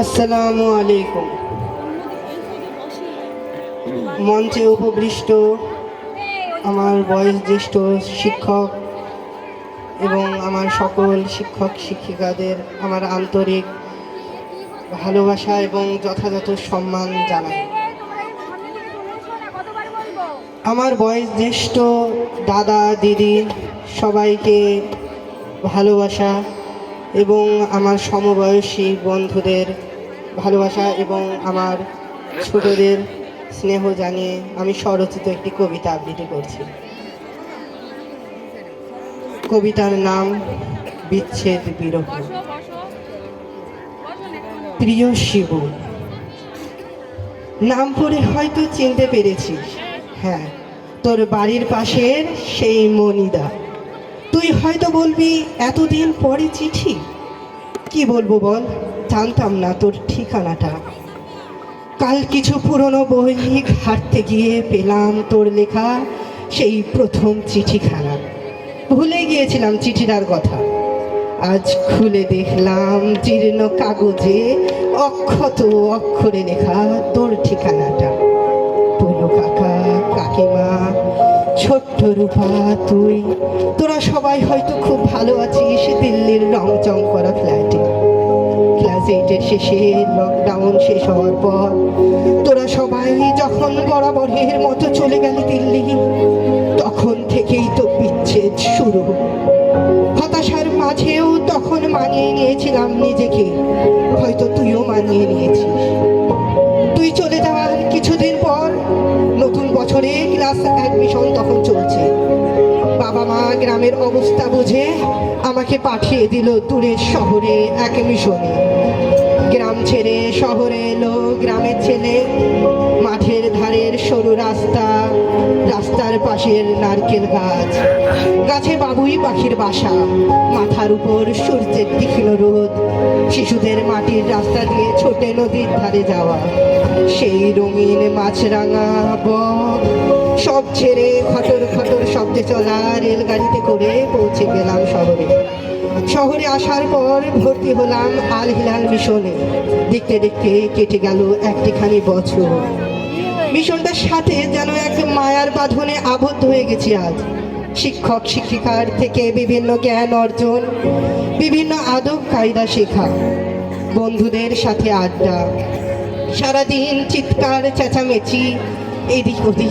আসসালামু আলাইকুম। মঞ্চে উপবৃষ্ট আমার বয়স জ্যেষ্ঠ শিক্ষক এবং আমার সকল শিক্ষক শিক্ষিকাদের আমার আন্তরিক ভালোবাসা এবং যথাযথ সম্মান জানাই। আমার বয়স জ্যেষ্ঠ দাদা, দিদি সবাইকে ভালোবাসা এবং আমার সমবয়সী বন্ধুদের ভালোবাসা এবং আমার ছোটদের স্নেহ জানিয়ে আমি স্বরচিত একটি কবিতা আবৃত্তি করছি। কবিতার নাম বিচ্ছেদ বিরহ। প্রিয় শিব, নাম পড়ে হয়তো চিনতে পেরেছিস। হ্যাঁ তোর বাড়ির পাশের সেই মনিদা তুই হয়তো বলবি, এতদিন পরে চিঠি? কি বলব বল? জানতাম না তোর ঠিকানাটা। কাল কিছু পুরনো বই ঘাটতে গিয়ে পেলাম তোর লেখা, সেই প্রথম চিঠিখানা। ভুলে গিয়েছিলাম চিঠিটার কথা। আজ খুলে দেখলাম জীর্ণ কাগজে অক্ষত অক্ষরে লেখা তোর ঠিকানাটা। ছোট্ট রূপা, তুই। তোরা সবাই হয়তো খুব ভালো আছিস দিল্লির রং চং করা ফ্ল্যাটে। ক্লাস এইটের শেষে লকডাউন শেষ হওয়ার পর তোরা সবাই যখন বরাবরের মতো চলে গেলি দিল্লি, তখন থেকেই তো বিচ্ছেদ শুরু। হতাশার মাঝেও তখন মানিয়ে নিয়েছিলাম নিজেকে। হয়তো তুইও মানিয়ে নিয়েছিস। অ্যাডমিশন তখন চলছে। বাবা মা গ্রামের অবস্থা বুঝে আমাকে পাঠিয়ে দিল দূরের শহরে এক মিশনে। গ্রাম ছেড়ে শহরে এলো গ্রামের ছেলে। মাঠের ধারের সরু রাস্তা, রাস্তার পাশের নারকেল গাছ। গাছে বাবুই পাখির বাসা। মাথার উপর সূর্যের তীক্ষ্ণ রোদ। শিশুদের মাটির রাস্তা দিয়ে ছোটে নদীর ধারে যাওয়া। সেই রঙিন মাছরাঙা বক সব ছেড়ে খটর খটর শব্দে চলা রেলগাড়িতে করে পৌঁছে গেলাম শহরে। শহরে আসার পর ভর্তি হলাম আল হিলাল মিশনে। দেখতে দেখতে কেটে গেল একটিখানি বছর। মিশনটার সাথে যেন এক মায়ার বাঁধনে আবদ্ধ হয়ে গেছি আজ। শিক্ষক, শিক্ষিকার থেকে বিভিন্ন জ্ঞান অর্জন, বিভিন্ন আদব কায়দা শেখা, বন্ধুদের সাথে আড্ডা, সারাদিন চিৎকার, চেঁচামেচি, এদিক ওদিক